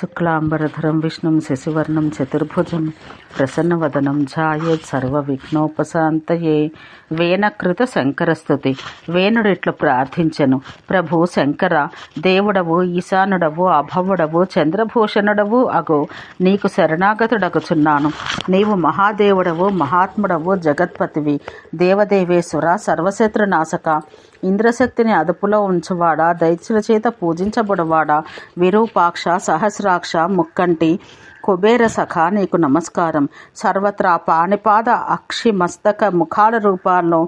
శుక్లాంబరధరం విష్ణుం శశివర్ణం చతుర్భుజం ప్రసన్నవదనం ఝాయేత్ సర్వ విఘ్నోపశాంతయే వేణకృత శంకరస్తుతి వేణుడు ఇట్లు ప్రార్థించెను. ప్రభు శంకర దేవుడవు ఈశానుడవు అభవుడవు చంద్రభూషణుడవు అగు. నీకు శరణాగతుడగుచున్నాను. నీవు మహాదేవుడవు మహాత్ముడవు జగత్పతివి. దేవదేవేశ్వర సర్వశత్రునాశక. ఇంద్రశక్తిని అదుపులో ఉంచువాడా దైత్యుల చేత పూజించబడువాడా. విరూపాక్ష సహస్రాక్ష ముక్కంటి కుబేర సఖ నీకు నమస్కారం. సర్వత్రా పాణిపాద అక్షి మస్తక ముఖాల రూపాల్లో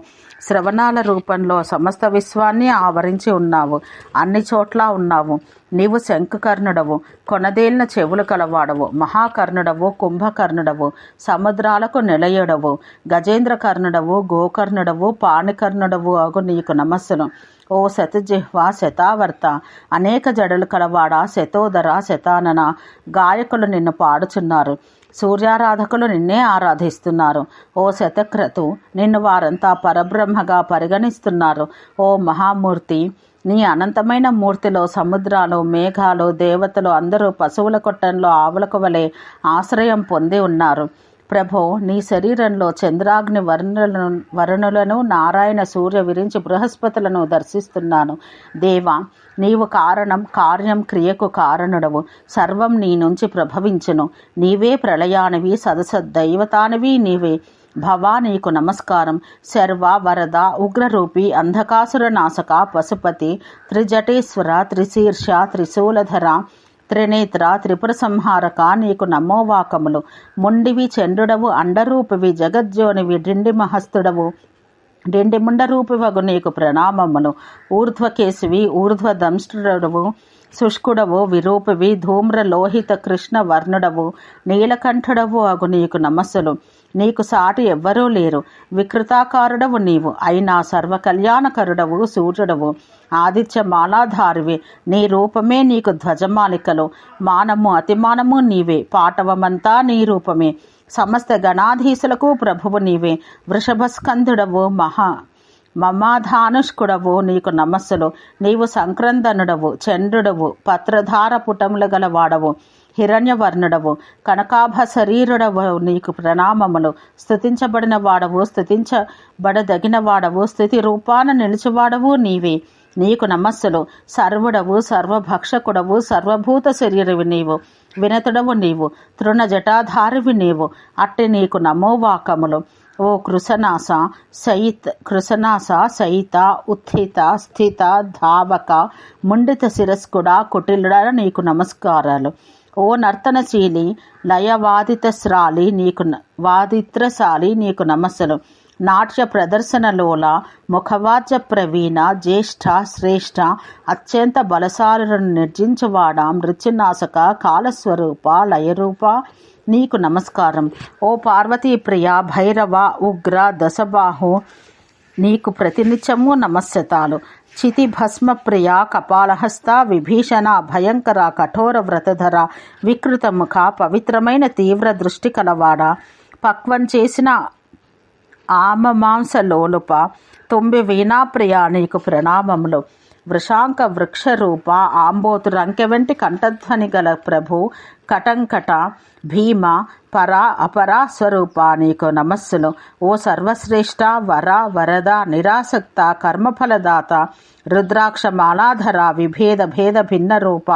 శ్రవణాల రూపంలో సమస్త విశ్వాన్ని ఆవరించి ఉన్నావు. అన్ని చోట్ల ఉన్నావు. నీవు శంఖకర్ణుడవు. కొనదేలిన చెవులు కలవాడవు. మహాకర్ణుడవు కుంభకర్ణుడవు. సముద్రాలకు నిలయుడవు. గజేంద్ర కర్ణుడవు గోకర్ణుడవు పాణికర్ణుడవు అగు నీకు నమస్సును. ఓ శతజిహ్వ శతావర్త అనేక జడలు కలవాడ శతోదర శతానన. గాయకులు నిన్ను పాడుచున్నారు. సూర్యారాధకులు నిన్నే ఆరాధిస్తున్నారు. ఓ శతక్రతు నిన్ను వారంతా పరబ్రహ్మగా పరిగణిస్తున్నారు. ఓ మహామూర్తి నీ అనంతమైన మూర్తిలో సముద్రాలు మేఘాలు దేవతలు అందరూ పశువుల కొట్టంలో ఆవులకు వలె ఆశ్రయం పొంది ఉన్నారు. ప్రభో నీ శరీరంలో చంద్రాగ్ని వరుణులను వరుణులను నారాయణ సూర్య విరించి బృహస్పతులను దర్శిస్తున్నాను. దేవా నీవు కారణం కార్యం క్రియకు కారణుడవు. సర్వం నీ నుంచి ప్రభవించును. నీవే ప్రళయానివి సదసద్దైవతానివి నీవే. భవా నీకు నమస్కారం. శర్వ వరద ఉగ్రరూపి అంధకాసుర నాశక పశుపతి త్రిజటేశ్వర త్రిశీర్ష త్రిశూలధర త్రినేత్ర త్రిపుర సంహారక నీకు నమోవాకములు. ముండివి చంద్రుడవు అండరూపివి జగజ్జోనివి డిండి మహస్తుడవు డిండి ముండరూపివగు నీకు ప్రణామములు ఊర్ధ్వకేశివి ఊర్ధ్వదంష్టుడవు శుష్కుడవు విరూపివి ధూమ్ర లోహిత కృష్ణ వర్ణుడవు నీలకంఠుడవు అగు నీకు నమస్సులు. నీకు సాటి ఎవ్వరూ లేరు. వికృతాకారుడవు నీవు. అయినా సర్వకళ్యాణకరుడవు సూర్యుడవు. ఆదిత్య మాలాధారివి. నీ రూపమే నీకు ధ్వజమాలికలు. మానము అతిమానము నీవే. పాటవమంతా నీ రూపమే. సమస్త గణాధీశులకు ప్రభువు నీవే. వృషభస్కంధుడవు మహా. మమాధానుష్కుడవు నీకు నమస్సులు. నీవు సంక్రందనుడవు చంద్రుడవు. పత్రధార పుటములు గలవాడవు. హిరణ్యవర్ణుడవు. కనకాభ శరీరుడవు నీకు ప్రణామములు. స్థుతించబడిన వాడవు స్థుతించబడదగిన వాడవు స్థితి రూపాన నిలిచివాడవు నీవే. నీకు నమస్సులు. సర్వుడవు సర్వభక్షకుడవు సర్వభూత శరీరవి నీవు. వినతుడవు నీవు. తృణ జటాధారివి నీవు. అట్టి నీకు నమోవాకములు. ఓ కృసనాస సయిత కృసనాస సయిత ఉత్థిత స్థిత ధావక ముండిత శిరస్కుడ కుటిలుడ నీకు నమస్కారాలు. ఓ నర్తనశీలి నయవాదితశ్రాలి నీకు వాదిత్రశాలి నీకు నమస్సులు. నాట్య ప్రదర్శనలోల ముఖవాద్య ప్రవీణ జ్యేష్ఠ శ్రేష్ఠ అత్యంత బలశాలులను నిర్జించవాడ మృత్యునాశక కాలస్వరూప లయరూప నీకు నమస్కారం. ఓ పార్వతీ ప్రియ భైరవ ఉగ్ర దశబాహు నీకు ప్రతినిత్యము నమస్యతాలు. చితి భస్మ ప్రియ కపాలహస్త విభీషణ భయంకర కఠోర వ్రతధర వికృతముఖ పవిత్రమైన తీవ్ర దృష్టి కలవాడ. పక్వం చేసిన ఆమమాంసలోలుప తొంభి వీణాప్రియ నీకు ప్రణామములు. వృషాంక వృక్షరూప ఆంబోతు రంకెవెంటి కంఠధ్వని గల ప్రభు కటంకట భీమ పరా అపరా స్వరూప నీకు నమస్సులు ఓ సర్వశ్రేష్ఠ వర వరద నిరాసక్త కర్మఫలదాత రుద్రాక్ష మాలాధర విభేద భేద భిన్న రూప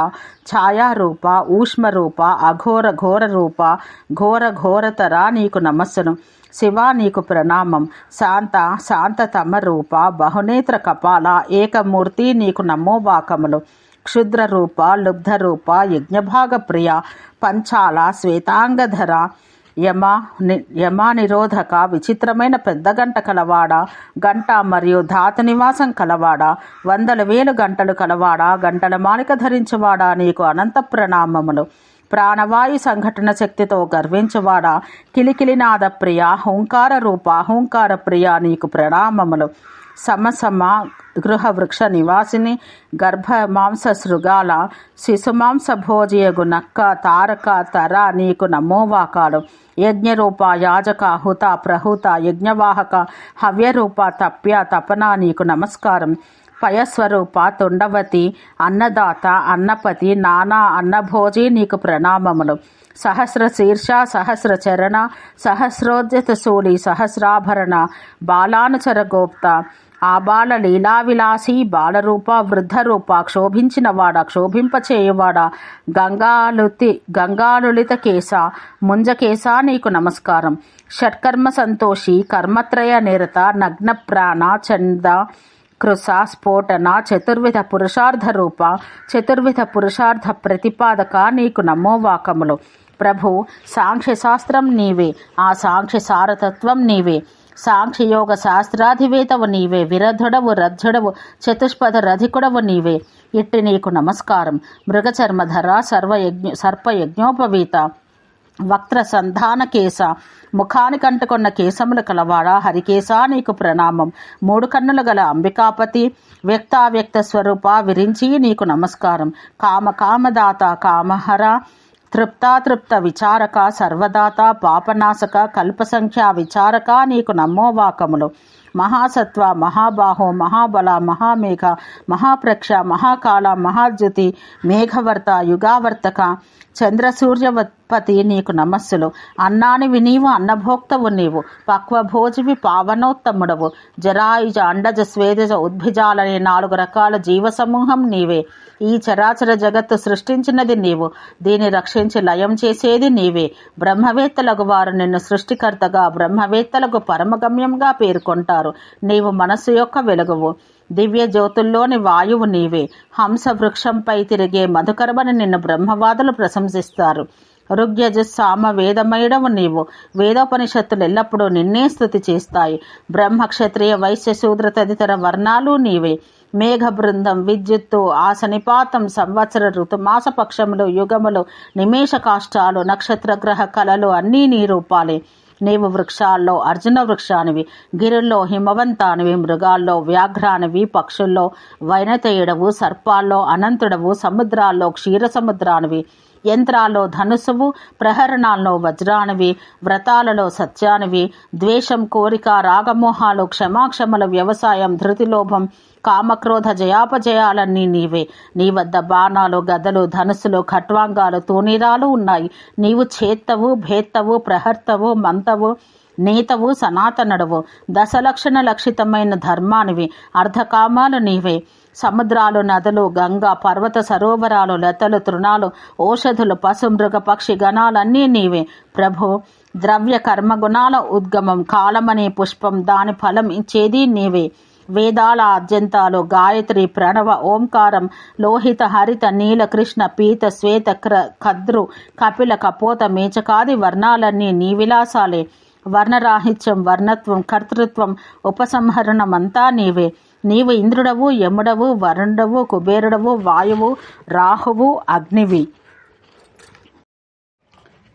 ఛాయారూప ఊష్మరూప అఘోర ఘోర రూప ఘోర ఘోరతర నీకు నమస్సును. శివ నీకు ప్రణామం. శాంత శాంతతమ రూప బహునేత్ర కపాల ఏకమూర్తి నీకు నమోవాకములు. క్షుద్ర రూప లుబ్ధ రూప యజ్ఞభాగ ప్రియ పంచాల శ్వేతాంగధర యమ యమ నిరోధక విచిత్రమైన పెద్ద గంట కలవాడ గంట మరియు ధాతు నివాసం కలవాడ వందల వేలు గంటలు కలవాడ గంటల మాలిక ధరించవాడా నీకు అనంత ప్రణామములు. ప్రాణవాయు సంఘటన శక్తితో గర్వించువాడా? కిలికిలినాద ప్రియ హుంకార రూప హుంకార ప్రియ నీకు ప్రణామములు. సమసమ గృహ వృక్ష నివాసిని గర్భ మాంస శృగాల శిశుమాంస భోజయగు నక్క తారక తర నీకు నమోవాకాలు. యజ్ఞరూప యాజక హుత ప్రహుత యజ్ఞవాహక హవ్యరూప తప్య తపన నీకు నమస్కారం. పయస్వరూప తుండవతి అన్నదాత అన్నపతి నానా అన్నభోజి నీకు ప్రణామములు. సహస్ర శీర్ష సహస్ర చరణ సహస్రోద్యత సూలి సహస్రాభరణ బాలానుచర గోప్త. ఆబాల లీలావిలాసి బాలరూప వృద్ధరూప క్షోభించినవాడ క్షోభింపచేయువాడ? గంగాలుతి గంగాలులిత కేశ ముంజకేశ నీకు నమస్కారం. షట్కర్మ సంతోషి కర్మత్రయ నిరత నగ్న ప్రాణ చంద కృస స్ఫోటన చతుర్విధ పురుషార్థ రూప చతుర్విధ పురుషార్థ ప్రతిపాదక నీకు నమోవాకములు ప్రభు సాంఖ్య శాస్త్రం నీవే ఆ సాంఖ్య సారతత్వం నీవే. సాంఖ్యయోగ శాస్త్రాధివేతవు నీవే విరధుడవు రథుడవు చతుష్పద రధికుడవు నీవే. ఇట్టి నీకు నమస్కారం. మృగచర్మధర సర్వయజ్ఞ సర్పయజ్ఞోపవీత. వక్త్ర సంధాన కేశ. ముఖాని అంటుకున్న కేశములు కలవాడ? హరికేశ నీకు ప్రణామం. మూడు కన్నులు గల అంబికాపతి వ్యక్తావ్యక్త స్వరూప విరించి నీకు నమస్కారం. కామ కామదాత కామహర తృప్తాతృప్త విచారక సర్వదాత పాపనాశక కల్పసంఖ్య విచారక నీకు నమ్మోవాకములు మహాసత్వ మహాబాహో మహాబల మహామేఘ మహాప్రక్ష మహాకాల మహాద్యుతి మేఘవర్త యుగావర్తక పతి నీకు నమస్సులు. అన్నానివి నీవు అన్నభోక్తవు నీవు. పక్వభోజివి పావనోత్తముడవు. జరాయుజ అండజ స్వేదజ ఉద్భిజాలనే నాలుగు రకాల జీవ సమూహం నీవే. ఈ చరాచర జగత్తు సృష్టించినది నీవు. దీన్ని రక్షించి లయం చేసేది నీవే. బ్రహ్మవేత్తలకు వారు నిన్ను సృష్టికర్తగా బ్రహ్మవేత్తలకు పరమగమ్యంగా పేర్కొంటారు. నీవు మనస్సు యొక్క వెలుగువు. దివ్య జ్యోతుల్లోని వాయువు నీవే. హంస వృక్షంపై తిరిగే మధుకరమని నిన్ను బ్రహ్మవాదులు ప్రశంసిస్తారు. ఋగ్యజ సామ వేదమయుడవు నీవు. వేదోపనిషత్తులు ఎల్లప్పుడూ నిన్నే స్థుతి చేస్తాయి. బ్రహ్మక్షత్రియ వైశ్య శూద్ర తదితర వర్ణాలు నీవే. మేఘ బృందం విద్యుత్తు ఆసనిపాతం సంవత్సర ఋతుమాస పక్షములు యుగములు నిమేష కాష్టాలు నక్షత్ర గ్రహ కళలు అన్నీ నీ రూపాలే. నీవు వృక్షాల్లో అర్జున వృక్షానివి. గిరుల్లో హిమవంతానివి. మృగాల్లో వ్యాఘ్రానివి. పక్షుల్లో వైనతయుడవు. సర్పాల్లో అనంతుడవు. సముద్రాల్లో క్షీర సముద్రానివి యంత్రాల్లో ధనుసువు ప్రహరణాల్లో వజ్రానివి వ్రతాలలో సత్యానివి ద్వేషం కోరిక రాగమోహాలు క్షమాక్షమల వ్యవసాయం ధృతిలోభం కామక్రోధ జయాపజయాలన్నీ నీవే. నీ వద్ద బాణాలు గదలు ధనుసులు ఖట్వాంగాలు తూనీరాలు ఉన్నాయి. నీవు చేత్తవు భేత్తవు ప్రహర్తవు మంతవు నేతవు సనాతనుడవు. దశలక్షణ లక్షితమైన ధర్మానివి. అర్ధకామాలు నీవే. సముద్రాలు నదులు గంగ పర్వత సరోవరాలు లతలు తృణాలు ఓషధులు పశు మృగ పక్షి గణాలన్నీ నీవే. ప్రభు ద్రవ్య కర్మగుణాల ఉద్గమం కాలమనే పుష్పం దాని ఫలం ఇచ్చేది నీవే. వేదాల అద్యంతాలు గాయత్రి ప్రణవ ఓంకారం లోహిత హరిత నీల కృష్ణ పీత శ్వేత క్ర కద్రు కపిల కపోత మేచకాది వర్ణాలన్నీ నీ విలాసాలే. వర్ణరాహిత్యం వర్ణత్వం కర్తృత్వం ఉపసంహరణమంతా నీవే. నీవు ఇంద్రుడవు యముడవు వరుణుడవు కుబేరుడవు వాయువు రాహువు అగ్నివి.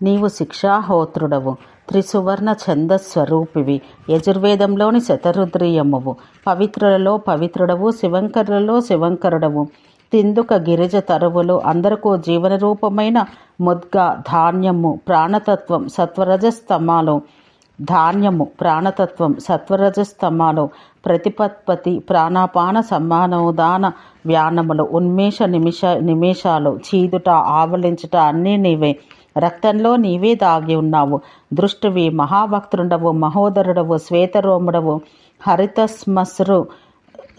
నీవు శిక్షాహోత్రుడవు త్రిసువర్ణ ఛందస్వరూపివి యజుర్వేదంలోని శతరుద్రీయమువు పవిత్రులలో పవిత్రుడవు శివంకరులలో శివంకరుడవు. తిందుక గిరిజ తరువులు అందరకు జీవన రూపమైన ముద్గ ధాన్యము ప్రాణతత్వం సత్వరజస్తమాలు. ధాన్యము ప్రాణతత్వం సత్వరజస్తమాలు ప్రతిపత్పతి ప్రాణాపాన సమానోదాన వ్యానములు ఉన్మేష నిమిష నిమేషాలు చీదుట ఆవలించుట అన్నీ నీవే. రక్తంలో నీవే దాగి ఉన్నావు. దృష్టివి మహాభక్తుడవు మహోదరుడవు శ్వేతరోముడవు హరిత శ్మశ్రు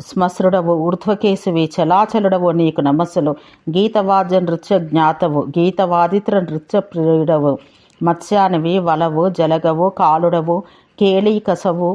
శ్మశ్రుడవు ఊర్ధ్వకేశవి చలాచలుడవు నీకు నమస్సులు. గీతవాద్య నృత్య జ్ఞాతవు గీతవాదిత్ర నృత్య ప్రియుడవు. మత్స్యానివి వలవు జలగవు కాలుడవు కేళీకసవు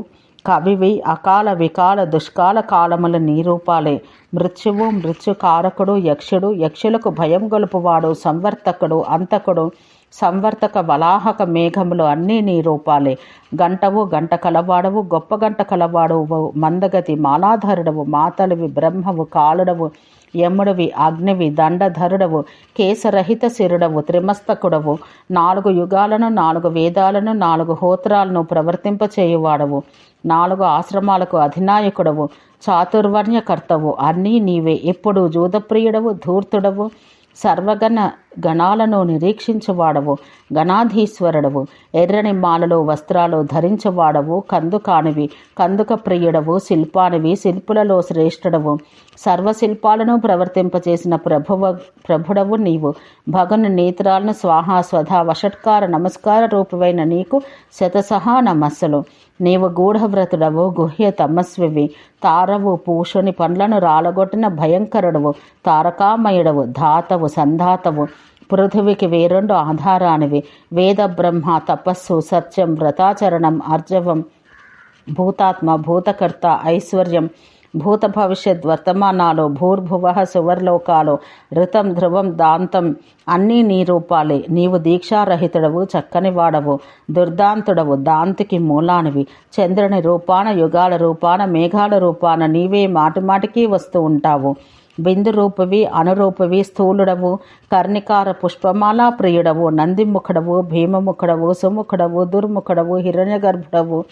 కవివి అకాల వికాల దుష్కాల కాలముల నీరూపాలే. మృత్యువు మృత్యుకారకుడు యక్షుడు యక్షులకు భయం గొలుపువాడు సంవర్తకుడు అంతకుడు సంవర్తక వలాహక మేఘములు అన్నీ నీ రూపాలే గంటవు గంట కలవాడవు గొప్ప గంట కలవాడవు మందగతి మాలాధరుడవు మాతలివి బ్రహ్మవు కాలుడవు యముడవి అగ్నివి దండధరుడవు కేశరహిత శిరుడవు త్రిమస్తకుడవు. నాలుగు యుగాలను నాలుగు వేదాలను నాలుగు హోత్రాలను ప్రవర్తింపచేయువాడవు. నాలుగు ఆశ్రమాలకు అధినాయకుడవు. చాతుర్వర్ణ్యకర్తవు. అన్నీ నీవే. ఎప్పుడు జూదప్రియుడవు ధూర్తుడవు. సర్వగణ గణాలను నిరీక్షించువాడవు గణాధీశ్వరుడవు. ఎర్రని మాలలో వస్త్రాలు ధరించువాడవు కందుకానివి కందుక ప్రియుడవు శిల్పానివి శిల్పులలో శ్రేష్ఠుడవు. సర్వశిల్పాలను ప్రవర్తింపచేసిన ప్రభువ ప్రభుడవు నీవు. భగను నేత్రాలను స్వాహా స్వధా వషట్కార నమస్కార రూపమైన నీకు శతసహా నమస్సులు. నీవు గూఢవ్రతుడవు గుహ్య తమస్వివి. తారవు పూషుని పండ్లను రాలగొట్టిన భయంకరుడవు తారకామయుడవు ధాతవు సంధాతవు. పృథివికి వేరెండు ఆధారానివి. వేద బ్రహ్మ తపస్సు సత్యం వ్రతాచరణం అర్జవం భూతాత్మ భూతకర్త ఐశ్వర్యం. భూత భవిష్యత్ వర్తమానాలు భూర్భువ సువర్లోకాలు ఋతం ధ్రువం దాంతం అన్నీ నీ రూపాలే. నీవు దీక్షారహితుడవు చక్కని వాడవు దుర్దాంతుడవు దాంతికి మూలానివి. చంద్రుని రూపాన యుగాల రూపాన మేఘాల రూపాన నీవే మాటిమాటికి వస్తూ ఉంటావు. బిందు రూపవి అనురూపవి స్థూలుడవు. కర్ణికార పుష్పమాలా ప్రియుడవు. నందిముఖుడవు భీమముఖుడవు సుముఖుడవు దుర్ముఖుడవు హిరణ్యగర్భుడవు.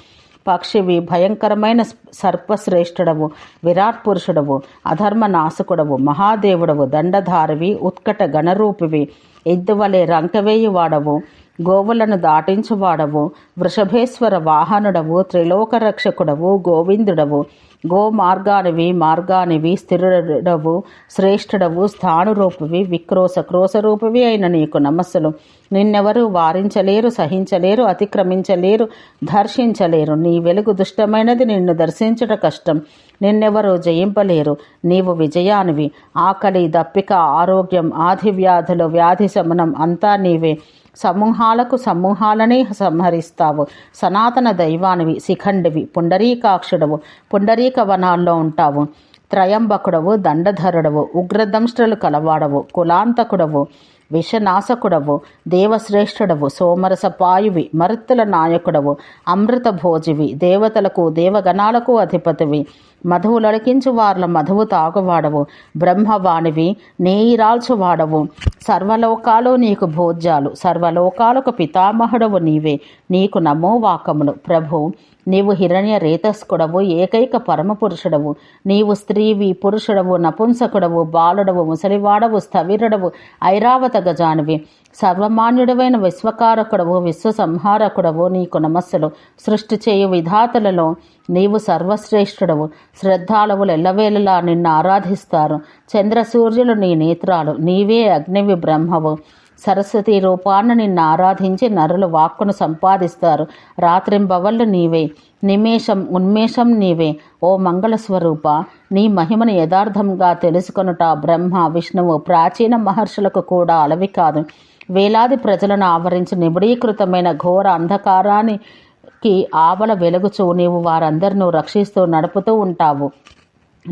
పక్షివి భయంకరమైన సర్పశ్రేష్ఠుడవు విరాట్ పురుషుడవు అధర్మ నాశకుడవు మహాదేవుడవు దండధారివి ఉత్కట గణరూపివి ఎద్దువలే రంకవేయి వాడవు గోవులను దాటించువాడవు వృషభేశ్వర వాహనుడవు త్రిలోక రక్షకుడవు గోవిందుడవు. గో మార్గానివి మార్గానివి స్థిరుడవు శ్రేష్ఠుడవు స్థానురూపివి విక్రోశ క్రోశరూపివి అయిన నీకు నమస్సులు. నిన్నెవరు వారించలేరు సహించలేరు అతిక్రమించలేరు దర్శించలేరు. నీ వెలుగు దుష్టమైనది నిన్ను దర్శించుట కష్టం. నిన్నెవరు జయింపలేరు నీవు విజయానివి. ఆకలి దప్పిక ఆరోగ్యం ఆధివ్యాధులు వ్యాధి శమనం అంతా నీవే. సమూహాలకు సమూహాలనే సంహరిస్తావు. సనాతన దైవానివి శిఖండివి పుండరీకాక్షుడవు పుండరీక వనాల్లో ఉంటావు. త్రయంబకుడవు దండధరుడవు ఉగ్రదంష్ట్రలు కలవాడవు కులాంతకుడవు. విషనాశకుడవు దేవశ్రేష్ఠుడవు సోమరస పాయువి మరుత్తుల నాయకుడవు అమృత భోజివి దేవతలకు దేవగణాలకు అధిపతివి. మధువు లడికించు వార్ల మధువు తాగువాడవు బ్రహ్మవాణివి నేయిరాల్చువాడవు. సర్వలోకాలు నీకు భోజ్యాలు సర్వలోకాలకు పితామహుడవు నీవే. నీకు నమో వాకములు ప్రభు నీవు హిరణ్య రేతస్కుడవు ఏకైక పరమపురుషుడవు. నీవు స్త్రీవి పురుషుడవు నపుంసకుడవు బాలుడవు ముసలివాడవు స్థవిరుడవు ఐరావత గజానివి. సర్వమాన్యుడవైన విశ్వకారకుడవు విశ్వసంహారకుడవు నీకు నమస్సులు. సృష్టి చేయు విధాతలలో నీవు సర్వశ్రేష్ఠుడవు. శ్రద్ధాళవులు ఎల్లవేళలా నిన్ను ఆరాధిస్తారు. చంద్రసూర్యులు నీ నేత్రాలు. నీవే అగ్నివి బ్రహ్మవు. సరస్వతి రూపాన్ని నిన్ను ఆరాధించి నరులు వాక్కును సంపాదిస్తారు. రాత్రింబవళ్ళు నీవే. నిమేషం ఉన్మేషం నీవే. ఓ మంగళస్వరూప నీ మహిమను యథార్థంగా తెలుసుకొనుట బ్రహ్మ విష్ణువు ప్రాచీన మహర్షులకు కూడా అలవి కాదు. వేలాది ప్రజలను ఆవరించి నిబిడీకృతమైన ఘోర అంధకారానికి ఆవల వెలుగుచూ నీవు వారందరినూ రక్షిస్తూ నడుపుతూ ఉంటావు.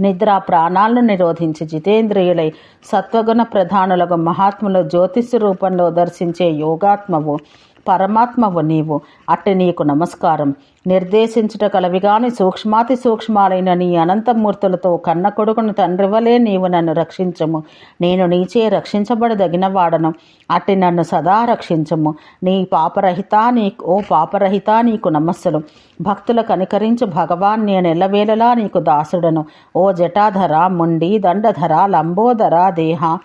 నిద్ర ప్రాణాలను నిరోధించి జితేంద్రియులై సత్వగుణ ప్రధానులకు మహాత్ములు జ్యోతిష్ రూపంలో దర్శించే యోగాత్మవు. పరమాత్మవు నీవు. అట్టి నీకు నమస్కారం. నిర్దేశించుట కలవిగాని సూక్ష్మాతి సూక్ష్మాలైన నీ అనంతమూర్తులతో కన్న కొడుకును తండ్రివలే నీవు నన్ను రక్షించము. నేను నీచే రక్షించబడదగిన వాడను అట్టి నన్ను సదా రక్షించము. నీ పాపరహిత నీ ఓ పాపరహిత నీకు నమస్సులు. భక్తుల కనికరించు భగవాన్ నేను ఎల్లవేళలా నీకు దాసుడను. ఓ జటాధర ముండి దండధర లంబోదర దేహ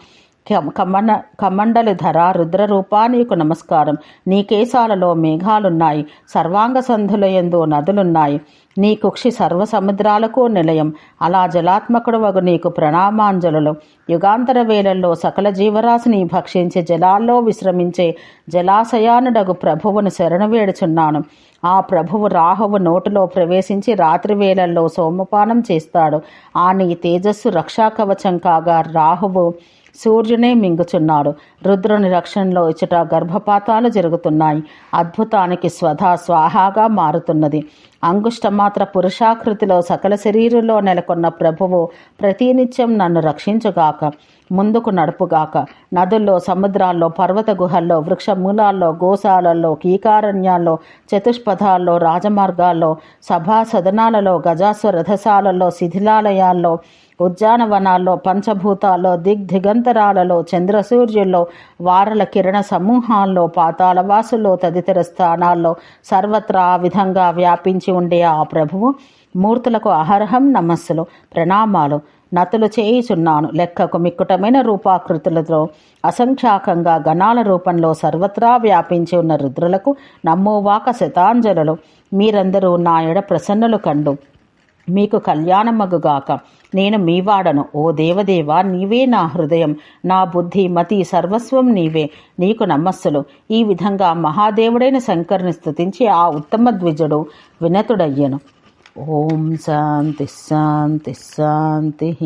కమండ కమండలి ధర రుద్రరూపా నీకు నమస్కారం. నీ కేశాలలో మేఘాలున్నాయి. సర్వాంగ సంధులయందు నదులున్నాయి. నీ కుక్షి సర్వ సముద్రాలకు నిలయం. అలా జలాత్మకుడు వగు నీకు ప్రణామాంజలులు. యుగాంతర వేళల్లో సకల జీవరాశిని భక్షించి జలాల్లో విశ్రమించే జలాశయానుడగు ప్రభువును శరణు వేడుచున్నాను. ఆ ప్రభువు రాహువు నోటిలో ప్రవేశించి రాత్రి వేళల్లో సోమపానం చేస్తాడు. ఆ నీ తేజస్సు రక్షాకవచం కాగా రాహువు సూర్యునే మింగుచున్నాడు. రుద్రుని రక్షణలో ఇచ్చట గర్భపాతాలు జరుగుతున్నాయి. అద్భుతానికి స్వధా స్వాహాగా మారుతున్నది. అంగుష్టమాత్ర పురుషాకృతిలో సకల శరీరంలో నెలకొన్న ప్రభువు ప్రతినిత్యం నన్ను రక్షించుగాక ముందుకు నడుపుగాక నదుల్లో సముద్రాల్లో పర్వత గుహల్లో వృక్ష మూలాల్లో గోశాలల్లో కీకారణ్యాల్లో చతుష్పథాల్లో రాజమార్గాల్లో సభా సదనాలలో గజాస్వ రథశాలల్లో శిథిలాలయాల్లో ఉద్యానవనాల్లో పంచభూతాల్లో దిగ్దిగంతరాలలో చంద్రసూర్యుల్లో వారల కిరణ సమూహాల్లో పాతాళవాసుల్లో తదితర స్థానాల్లో సర్వత్రా విధంగా వ్యాపించి ఉండే ఆ ప్రభువు మూర్తులకు అహర్హం నమస్సులు ప్రణామాలు నతులు చేయుచున్నాను. లెక్కకు మిక్కుటమైన రూపాకృతులతో అసంఖ్యాకంగా గణాల రూపంలో సర్వత్రా వ్యాపించి ఉన్న రుద్రులకు నమ్మోవాక శతాంజలులు మీరందరూ నా ఎడ ప్రసన్నులు కండు. మీకు కళ్యాణమగుగాక. నేను మీవాడను ఓ దేవదేవ నీవే నా హృదయం. నా బుద్ధి మతి సర్వస్వం నీవే. నీకు నమస్సులు. ఈ విధంగా మహాదేవుడైన శంకర్ని స్థుతించి ఆ ఉత్తమ ద్విజుడు వినతుడయ్యను. ఓం శాంతి శాంతి శాంతి